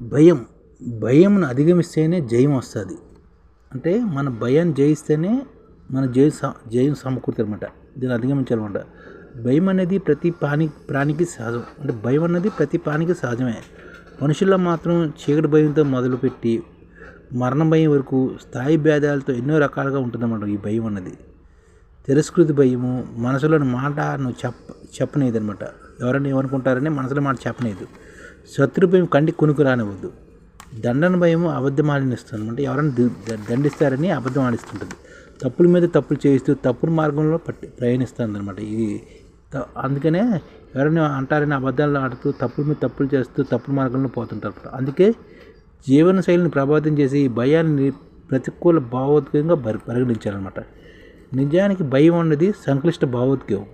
భయం భయంను అధిగమిస్తేనే జయం వస్తుంది. అంటే మన భయాన్ని జయిస్తేనే మన జయం జయం సమకూరుతుంది అనమాట దీన్ని అధిగమించాలన్నమాట. భయం అనేది ప్రతి ప్రాణి ప్రాణికి సహజం. అంటే భయం అనేది ప్రతి ప్రాణికి సహజమే. మనుషుల్లో మాత్రం చీకటి భయంతో మొదలుపెట్టి మరణ భయం వరకు స్థాయి భేదాలతో ఎన్నో రకాలుగా ఉంటుందన్నమాట ఈ భయం అన్నది. తిరస్కృతి భయము మనసులోని మాట నువ్వు చెప్ప చెప్పనేది అనమాట ఎవరైనా ఏమనుకుంటారని మనసులో మాట చెప్పనేది శత్రు భయం కంటి కునుకు రానివ్వద్దు దండన భయం అబద్ధం ఆడినిస్తుంది అంటే ఎవరైనా ద- దండిస్తారని అబద్ధం ఆడిస్తుంటుంది తప్పుల మీద తప్పులు చేయిస్తూ తప్పుడు మార్గంలో పట్టి ప్రయాణిస్తుంది అనమాట ఇది అందుకనే ఎవరైనా అంటారని అబద్ధాలు ఆడుతూ తప్పుల మీద తప్పులు చేస్తూ తప్పుడు మార్గంలో పోతుంటారు అందుకే జీవన శైలిని ప్రభావితం చేసి ఈ భయాన్ని ప్రతికూల భావోద్వేగంగా పరి పరిగణించాలన్నమాట నిజానికి భయం అన్నది సంక్లిష్ట భావోద్వేగం.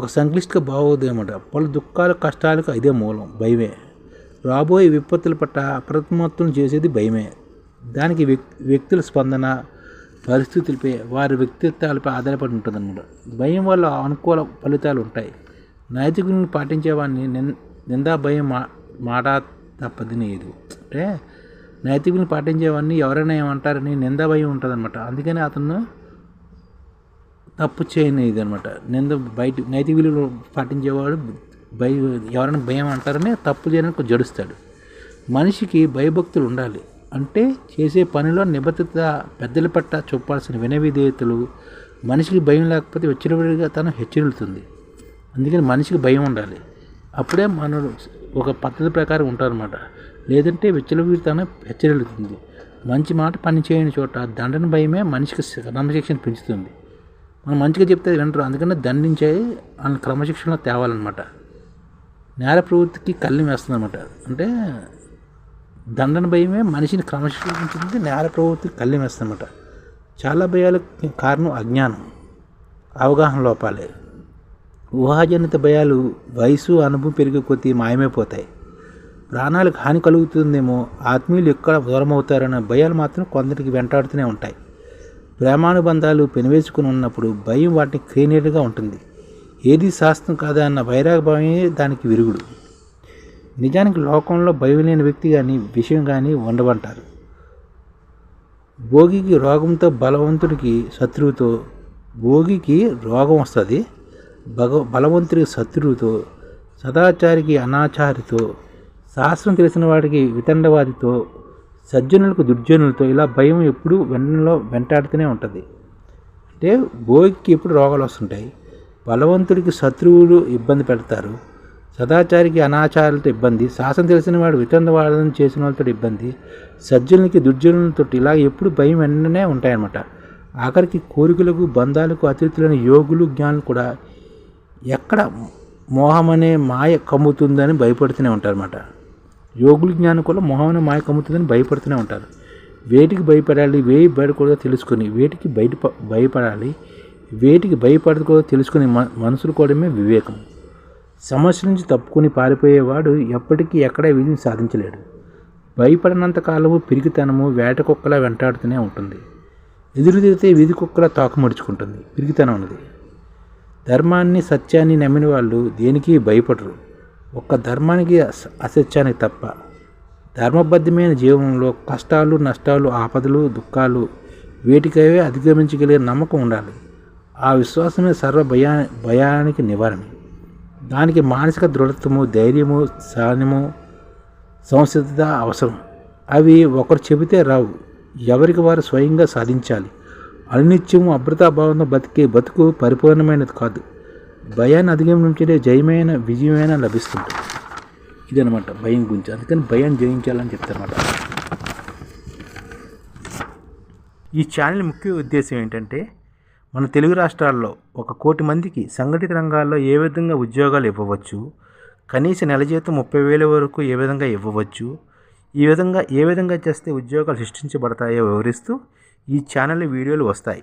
ఒక సంక్లిష్ట భావోదయమట పలు దుఃఖాలు కష్టాలకు ఇదే మూలం భయమే. రాబోయే విపత్తుల పట్ల అప్రమత్తం చేసేది భయమే. దానికి వ్యక్తుల స్పందన పరిస్థితులపై వారి వ్యక్తిత్వాలపై ఆధారపడి ఉంటుందన్నమాట. భయం వల్ల అనుకూల ఫలితాలు ఉంటాయి. నైతికులను పాటించేవాడిని నిందా భయం మా మాట తప్పదినేదు అంటే నైతికులను పాటించేవాడిని ఎవరైనా ఏమంటారని నిందా భయం ఉంటుందన్నమాట. అందుకని అతను తప్పు చేయని ఇది అనమాట నింద బయట నైతిక విలువలు పాటించేవాడు భయ ఎవరైనా భయం అంటారనే తప్పు చేయడానికి జడుస్తాడు. మనిషికి భయభక్తులు ఉండాలి. అంటే చేసే పనిలో నిబద్ధత పెద్దల పట్ల చూపాల్సిన వినవిధేయతలు మనిషికి భయం లేకపోతే వెచ్చలవిడిగా తను హెచ్చరిల్లుతుంది. అందుకని మనిషికి భయం ఉండాలి. అప్పుడే మన ఒక పద్ధతి ప్రకారం ఉంటారన్నమాట. లేదంటే విచ్చలవిడితనం హెచ్చరిల్లుతుంది. మంచి మాట పని చేయని చోట దండన భయమే మనిషికి క్రమశిక్షణ పెంచుతుంది. మనం మంచిగా చెప్తే అది వింటారు అందుకని దండించే వాళ్ళని క్రమశిక్షణలో తేవాలన్నమాట. నేర ప్రవృత్తికి కళ్ళి వేస్తుందన్నమాట. అంటే దండన భయమే మనిషిని క్రమశిక్షించింది నేర ప్రవృత్తికి కళ్ళి వేస్తుందన్నమాట. చాలా భయాలకు కారణం అజ్ఞానం అవగాహన లోపాలే. ఊహాజనిత భయాలు వయసు అనుభవం పెరిగే కొద్దీ మాయమైపోతాయి. ప్రాణాలకు హాని కలుగుతుందేమో ఆత్మీయులు ఎక్కడ దూరం అవుతారన్న భయాలు మాత్రం కొందరికి వెంటాడుతూనే ఉంటాయి. ప్రేమానుబంధాలు పెనవేసుకుని ఉన్నప్పుడు భయం వాటిని క్రీనేటుగా ఉంటుంది. ఏది శాస్త్రం కాదా అన్న వైరాగ్యభావమే దానికి విరుగుడు. నిజానికి లోకంలో భయం లేని వ్యక్తి కానీ విషయం కానీ ఉండవంటారు భోగికి రోగంతో బలవంతుడికి శత్రువుతో భోగికి రోగం వస్తుంది భగ బలవంతుడికి శత్రువుతో సదాచారికి అనాచారితో శాస్త్రం తెలిసిన వాడికి వితండవాదితో సజ్జనులకు దుర్జనులతో ఇలా భయం ఎప్పుడు వెన్నలో వెంటాడుతూనే ఉంటుంది. అంటే భోగికి ఎప్పుడు రోగాలు వస్తుంటాయి. బలవంతుడికి శత్రువులు ఇబ్బంది పెడతారు. సదాచారికి అనాచారాలతో ఇబ్బంది. శాసనం తెలిసిన వాడు వితండవాదం చేసిన వాళ్ళతో ఇబ్బంది. సజ్జనులకి దుర్జనులతో ఇలా ఎప్పుడు భయం వెంటనే ఉంటాయన్నమాట. ఆఖరికి కోరికలకు బంధాలకు అతిథులైన యోగులు జ్ఞానులు కూడా ఎక్కడ మోహం అనే మాయ కమ్ముతుందని భయపడుతూనే ఉంటారన్నమాట. యోగులు జ్ఞానం కూడా మొహమైన మాయకమ్ముతుందని మాయ కమ్ముతుందని భయపడుతూనే ఉంటారు. వేటికి భయపడాలి వేయి బయటకూడదో తెలుసుకొని వేటికి బయట భయపడాలి వేటికి భయపడకూడదో తెలుసుకుని మ మనసులు కూడమే వివేకం. సమస్య నుంచి తప్పుకొని పారిపోయేవాడు ఎప్పటికీ ఎక్కడ విధిని సాధించలేడు. భయపడినంత కాలము పిరిగితనము వేట కుక్కలా వెంటాడుతూనే ఉంటుంది. ఎదురు తిరిగితే వీధి కుక్కలా తోకముడుచుకుంటుంది పిరిగితనం ఉన్నది. ధర్మాన్ని సత్యాన్ని నమ్మిన వాళ్ళు దేనికి భయపడరు. ఒక్క ధర్మానికి అస- అసత్యానికి తప్ప. ధర్మబద్ధమైన జీవనంలో కష్టాలు నష్టాలు ఆపదలు దుఃఖాలు వేటికవే అధిగమించగలిగే నమ్మకం ఉండాలి. ఆ విశ్వాసమే సర్వ భయా భయానికి నివారణ. దానికి మానసిక దృఢత్వము ధైర్యము సహనము సంసిద్ధత అవసరం. అవి ఒకరు చెబితే రావు. ఎవరికి వారు స్వయంగా సాధించాలి. అనిత్యము అభ్రతాభావంతో బతికే బతుకు పరిపూర్ణమైనది కాదు. భయాన్ని అధిగమించే జయమైన విజయమైన లభిస్తుంది ఇదనమాట భయం గురించి. అందుకని భయం జయించాలని చెప్తారన్నమాట. ఈ ఛానల్ ముఖ్య ఉద్దేశం ఏంటంటే మన తెలుగు రాష్ట్రాల్లో ఒక కోటి మందికి సంఘటిత రంగాల్లో ఏ విధంగా ఉద్యోగాలు ఇవ్వవచ్చు కనీస నెల జీతం ముప్పై వేల వరకు ఏ విధంగా ఇవ్వవచ్చు ఈ విధంగా ఏ విధంగా చేస్తే ఉద్యోగాలు సృష్టించబడతాయో వివరిస్తూ ఈ ఛానల్ వీడియోలు వస్తాయి.